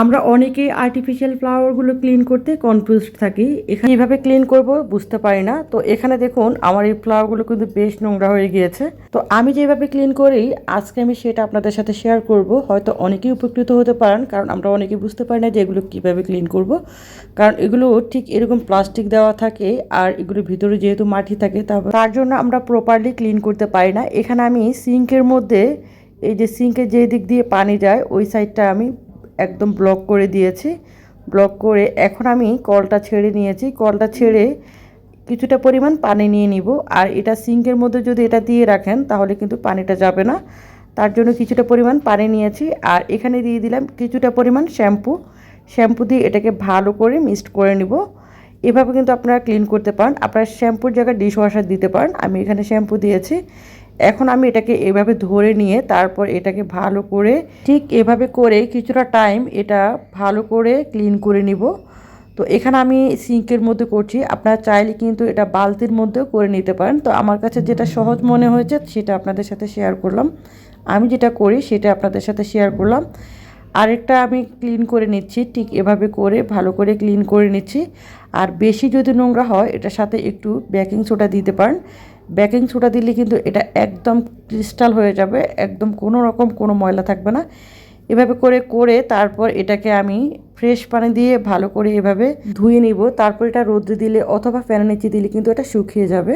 আমরা অনেকেই আর্টিফিশিয়াল ফ্লাওয়ারগুলো ক্লিন করতে কনফিউজড থাকি। এখানে এভাবে ক্লিন করব বুঝতে পারি না। তো এখানে দেখুন, আমার এই ফ্লাওয়ারগুলো কিন্তু বেশ নোংরা হয়ে গিয়েছে। তো আমি যেভাবে ক্লিন করি, আজকে আমি সেটা আপনাদের সাথে শেয়ার করব। হয়তো অনেকেই উপকৃত হতে পারেন, কারণ আমরা অনেকেই বুঝতে পারি না যে এগুলো কীভাবে ক্লিন করব। কারণ এগুলো ঠিক এরকম প্লাস্টিক দেওয়া থাকে, আর এগুলোর ভিতরে যেহেতু মাটি থাকে তার জন্য আমরা প্রপারলি ক্লিন করতে পারি না। এখানে আমি সিঙ্কের মধ্যে, এই যে সিঙ্কের যে দিক দিয়ে পানি যায়, ওই সাইডটা আমি একদম ব্লক করে দিয়েছি। ব্লক করে এখন আমি কলটা ছেড়ে নিয়েছি। কলটা ছেড়ে কিছুটা পরিমাণ পানি নিয়ে নিব। আর এটা সিঙ্কের মধ্যে যদি এটা দিয়ে রাখেন, তাহলে কিন্তু পানিটা যাবে না। তার জন্য কিছুটা পরিমাণ পানি নিয়েছি। আর এখানে দিয়ে দিলাম কিছুটা পরিমাণ শ্যাম্পু। শ্যাম্পু দিয়ে এটাকে ভালো করে মিক্সড করে নিব। এভাবে কিন্তু আপনারা ক্লিন করতে পারেন। আপনারা শ্যাম্পুর জায়গায় ডিশ ওয়াশার দিতে পারেন। আমি এখানে শ্যাম্পু দিয়েছি। এখন আমি এটাকে এভাবে ধরে নিয়ে তারপর এটাকে ভালো করে ঠিক এভাবে করে কিছুটা টাইম এটা ভালো করে ক্লিন করে নিব। তো এখানে আমি সিঙ্কের মধ্যে করছি। আপনারা চাইলে কিন্তু এটা বালতির মধ্যেও করে নিতে পারেন। তো আমার কাছে যেটা সহজ মনে হয়েছে সেটা আপনাদের সাথে শেয়ার করলাম। আমি যেটা করি সেটা আপনাদের সাথে শেয়ার করলাম। আরেকটা আমি ক্লিন করে নিচ্ছি, ঠিক এভাবে করে ভালো করে ক্লিন করে নিচ্ছি। আর বেশি যদি নোংরা হয়, এটার সাথে একটু বেকিং সোডা দিতে পারেন। বেকিং সোডা দিলে কিন্তু এটা একদম ক্রিস্টাল হয়ে যাবে, একদম কোনো রকম কোনো ময়লা থাকবে না। এভাবে করে করে তারপর এটাকে আমি ফ্রেশ পানি দিয়ে ভালো করে এভাবে ধুয়ে নিব। তারপর এটা রোদ্রে দিলে অথবা ফ্যানের নিচে দিলে কিন্তু এটা শুকিয়ে যাবে।